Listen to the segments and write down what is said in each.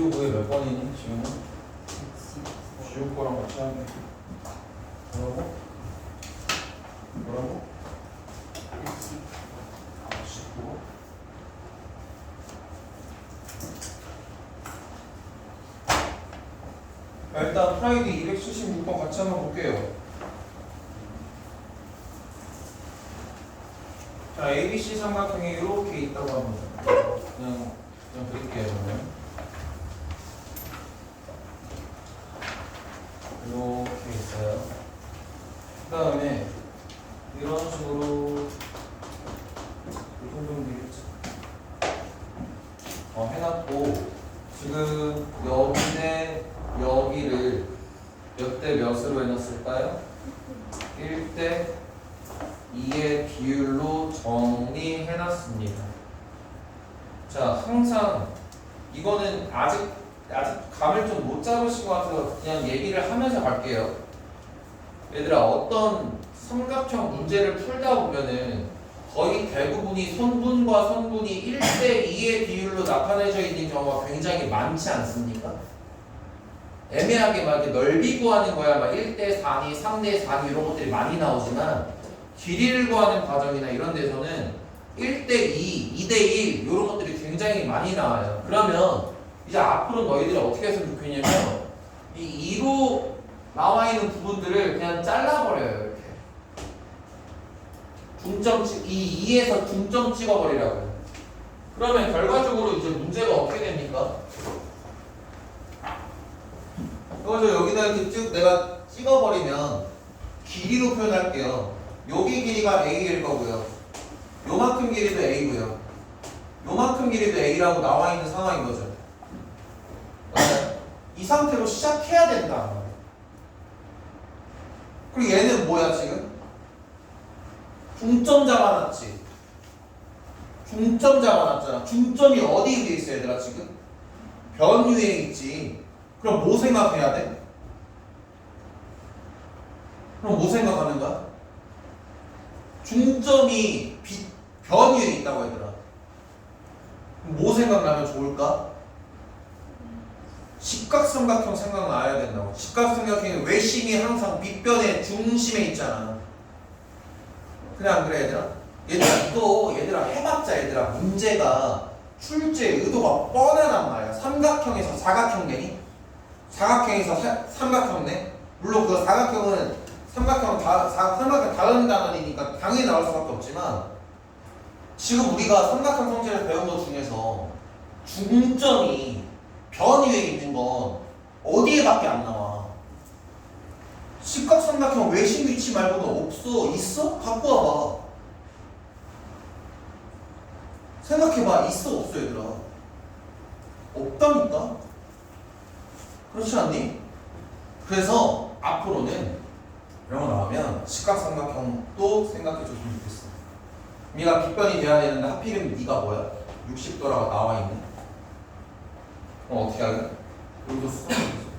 지우고에 몇 번이니? 지우는? 지우 거랑 같이 하게 뭐라고? 뭐라고? 19 자, 일단 프라이드 276번 같이 한번 볼게요 자 ABC 삼각형이 이렇게 있다고 합니다 그냥 그냥 드릴게요 그러면 이렇게 있어요. 그 다음에 이런 식으로 이 정도면 되겠지. 어, 해놨고 지금 여기에 여기를 몇 대 몇으로 해놨을까요? 1대 2의 비율로 정리해놨습니다. 자, 항상 이거는 아직 감을 좀 못 잡으시고 와서 그냥 얘기를 하면서 갈게요. 얘들아 어떤 삼각형 문제를 풀다 보면은 거의 대부분이 선분과 선분이 1대 2의 비율로 나타내져 있는 경우가 굉장히 많지 않습니까? 애매하게 막 넓이 구하는 거야 막 1대 4니 3대 4니 이런 것들이 많이 나오지만 길이를 구하는 과정이나 이런 데서는 1대 2, 2대 1 이런 것들이 굉장히 많이 나와요. 그러면 이제 앞으로 너희들이 어떻게 했으면 좋겠냐면 이 2로 나와 있는 부분들을 그냥 잘라버려요 이렇게. 중점 찍, 이 2에서 중점 찍어버리라고요. 그러면 결과적으로 이제 문제가 어떻게 됩니까? 그래서 여기다 이렇게 쭉 내가 찍어버리면 길이로 표현할게요. 여기 길이가 A일 거고요. 요만큼 길이도 A고요. 요만큼 길이도 A라고 나와 있는 상황인 거죠. 이 상태로 시작해야 된다. 그리고 얘는 뭐야 지금? 중점 잡아놨지. 중점 잡아놨잖아. 중점이 어디 위에 있어 얘들아 지금? 변 위에 있지. 그럼 뭐 생각해야 돼? 그럼 뭐 생각하는 거야? 중점이 빛, 변 위에 있다고 얘들아. 뭐 생각나면 좋을까? 직각삼각형 생각나야 된다고. 직각삼각형의 외심이 항상 밑변의 중심에 있잖아. 그래 안 그래 얘들아? 얘들아 이거 얘들아 해봤자 얘들아 문제가 출제 의도가 뻔하단 말이야. 삼각형에서 사각형 되니? 사각형에서 사- 삼각형 내? 물론 그 사각형은 삼각형 다 사- 삼각형 다른 단원이니까 당연히 나올 수밖에 없지만 지금 우리가 삼각형 성질을 배운 것 중에서 중점이 변 위에 있는 건 어디에밖에 안 나와. 직각삼각형 외심 위치 말고는 없어. 있어? 갖고 와봐. 생각해봐. 있어? 없어 얘들아? 없다니까? 그렇지 않니? 그래서 앞으로는 이런 거 나오면 직각삼각형도 생각해줬으면 좋겠어. 네가 빗변이 돼야 되는데 하필이면 네가 뭐야? 60도라고 나와 있는 그럼 어떻게? 여기도 수평이 있어.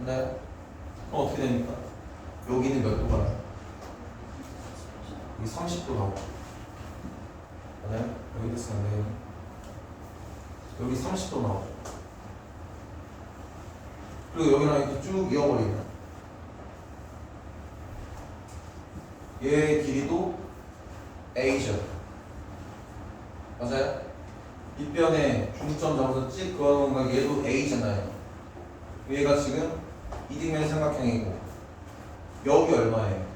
네. 그럼 어떻게 됩니까? 여기는 몇 도가 나요? 여기 30도 나오고. 맞아요? 여기도 쓰면 돼요. 여기 30도 나오고. 그리고 여기랑 이렇게 쭉 이어버리면 얘의 길이도 A죠. 맞아요? 빗변에 중점 잡아서 찍 그어놓은 거 얘도 A잖아요. 얘가 지금 이등변 삼각형이고 여기 얼마예요?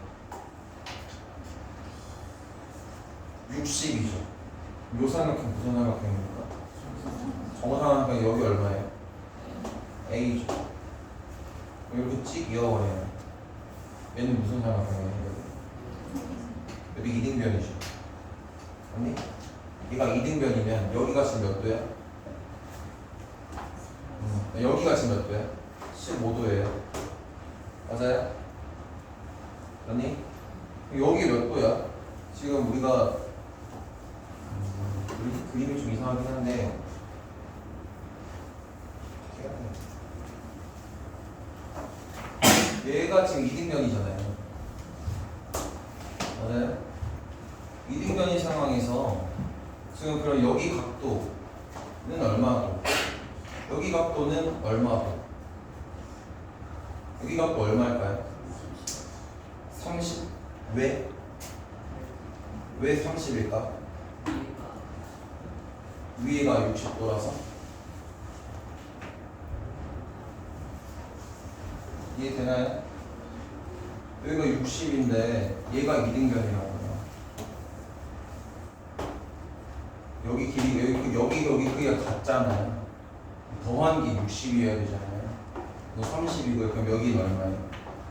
60이죠. 요 삼각형 무슨 삼각형입니까? 정삼각형 여기 얼마예요? A죠. 이렇게 찍 이어버려요. 얘는 무슨 삼각형이에요? 여기 이등변이죠. 아니? 얘가 2등변이면 여기가 지금 몇 도야? 음, 여기가 지금 몇 도야? 15도예요. 맞아요? 아니? 여기 몇 도야? 지금 우리가 음, 그림이 좀 이상하긴 한데 얘가 지금 2등변이잖아요. 맞아요? 2등변인 상황에서 지금 그럼 여기 각도는 얼마도? 여기 각도는 얼마도? 여기 각도 얼마일까요? 30. 왜? 왜 30일까? 위에가 60도라서? 이해되나요? 여기가 60인데 얘가 2등변이라고요. 여기 길이 여기 여기 여기 크기가 같잖아요. 더한 게 60이어야 되잖아요. 이거 30이고요. 그럼 여기는 얼마예요?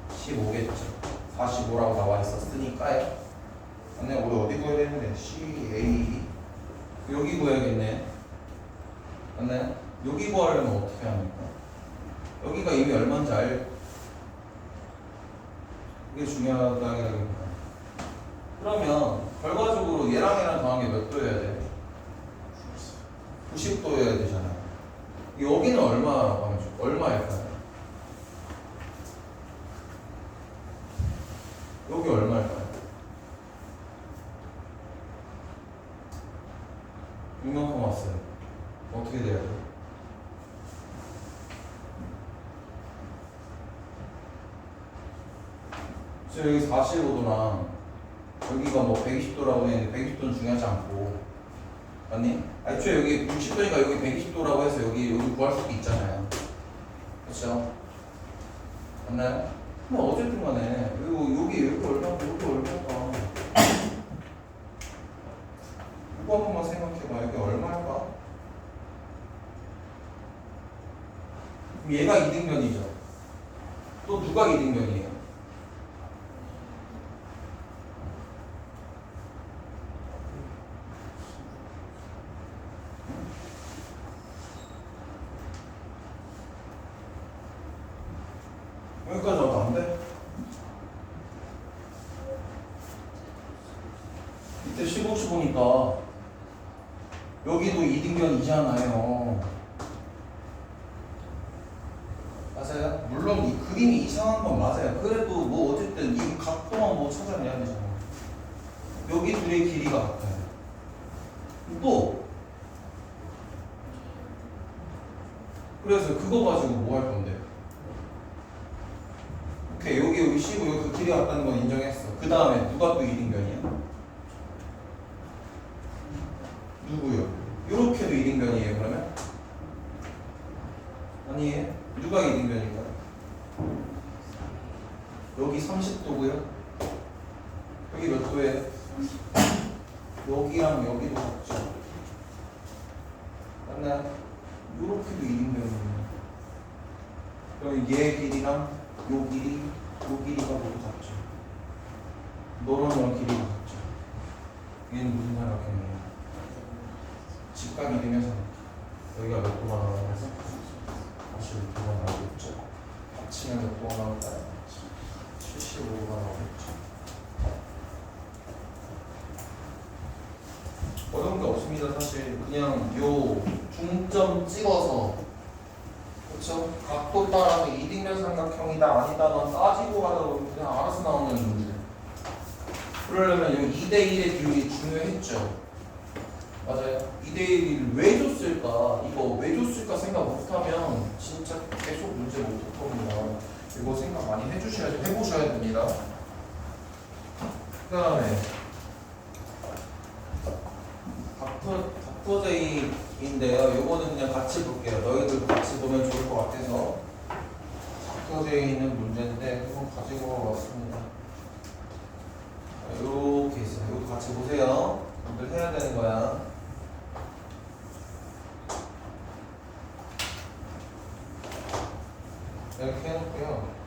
15겠죠. 45라고 나와 있었으니까요. 근데 우리 어디 구해야 되는데? C, A. 여기 구해야겠네. 맞나요? 여기 구하려면 어떻게 합니까? 여기가 이미 얼마인지 알. 이게 중요하다기보다. 그러면 결과적으로 얘랑 얘랑 더한 게 몇 도여야 돼? 90도여야 되잖아요. 여기는 얼마라고 얼마일까요? 여기 얼마일까요? 6만큼 왔어요. 어떻게 돼야 돼요? 지금 여기 45도랑 여기가 뭐 120도라고 했는데 120도는 중요하지 않고 맞니? 애초에 여기 60도니까 여기 120도라고 해서 여기 여기 구할 수도 있잖아요. 그렇죠? 맞나요? 뭐 어쨌든 간에 그리고 여기 여기 얼마 여기 얼마일까? 이거 한 번만 생각해봐. 여기 얼마일까? 얘가 2등변이죠. 또 누가 2등변이에요? 여기까지 와도 안 돼? 이때 15시 보니까 여기도 2등변이잖아요. 맞아요? 물론 이 그림이 이상한 건 맞아요. 그래도 뭐 어쨌든 이 각도만 뭐 찾아내야 되잖아요. 여기 둘의 길이가 같아요. 또 그래서 그거 가지고 뭐 할 건데요? 오케이 여기 여기 15 여기 그 길이 같다는 건 인정했어. 그 다음에 누가 또 2등변이야? 누구요? 요렇게도 2등변이에요 그러면? 아니에요? 누가 2등변인가요? 103 여기가 몇 도가 나오면서 다시 도망가고 있죠. 합치면 몇 도가 나올까요? 75가 나오겠죠. 어려운 게 없습니다. 사실 그냥 요 중점 찍어서. 그렇죠? 각도 따라서 이등변 삼각형이다 아니다만 따지고 가다 보면 그냥 알아서 나오는 문제. 그러려면 이 2대1의 비율이 중요했죠. 맞아요. 2대 1을 왜 줬을까? 이거 왜 줬을까 생각 못하면 진짜 계속 문제 못할 겁니다. 이거 생각 많이 해주셔야 해보셔야 됩니다. 그 다음에 닥터 닥터제이인데요. 요거는 그냥 같이 볼게요. 너희들 같이 보면 좋을 것 같아서 닥터제이는 문제인데 그거 가지고 왔습니다. 자, 요렇게 있어요. 이것도 같이 보세요. 오늘 해야 되는 거야. 이렇게 해놓고요.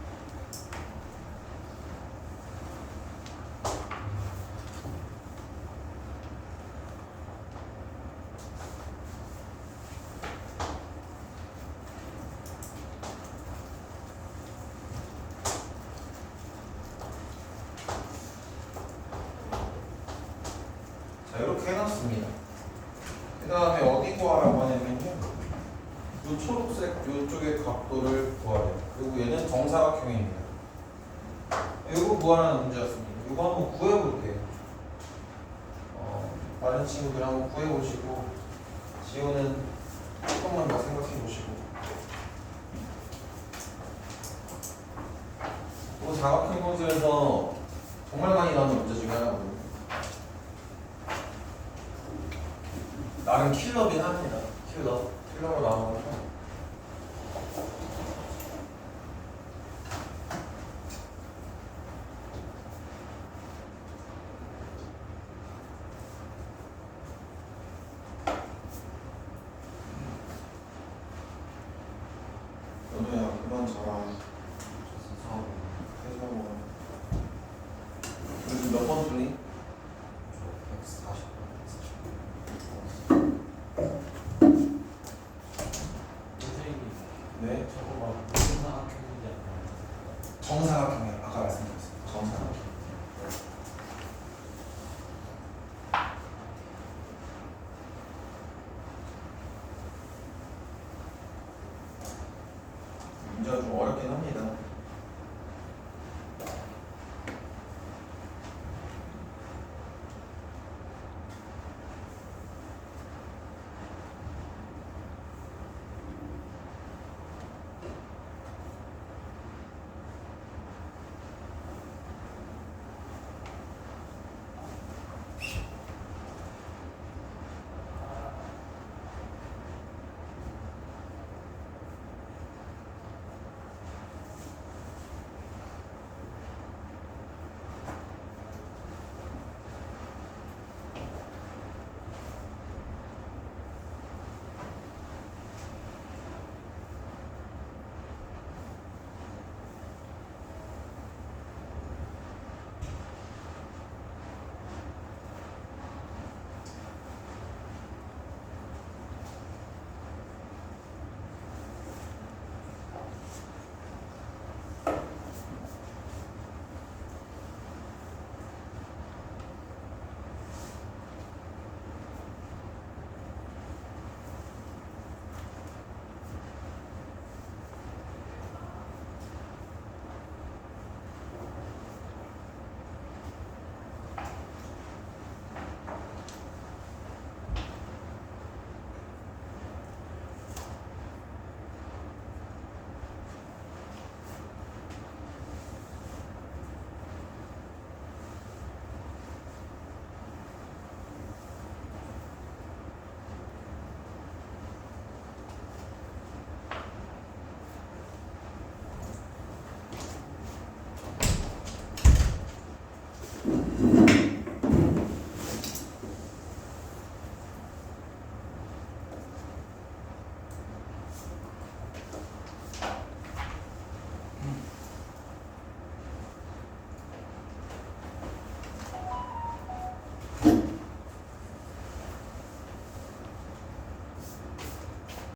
자, 이렇게 해놨습니다. 그 다음에 어디 구하라고 하냐면요. 요 초록색 요쪽의 각도를 구하래요. 그리고 얘는 정사각형입니다. 이거 구하라는 문제였습니다. 이거 한번 구해볼게요. 어, 다른 친구들 한번 구해보시고 지호는 조금만 더 생각해보시고 또 자각행동에서 정말 많이 나오는 문제 중에 하나거든요 나름 킬러긴 합니다. 킬러. 킬러로 나오는 거죠. 연우야 그만 자라 문제가 좀 어렵긴 합니다.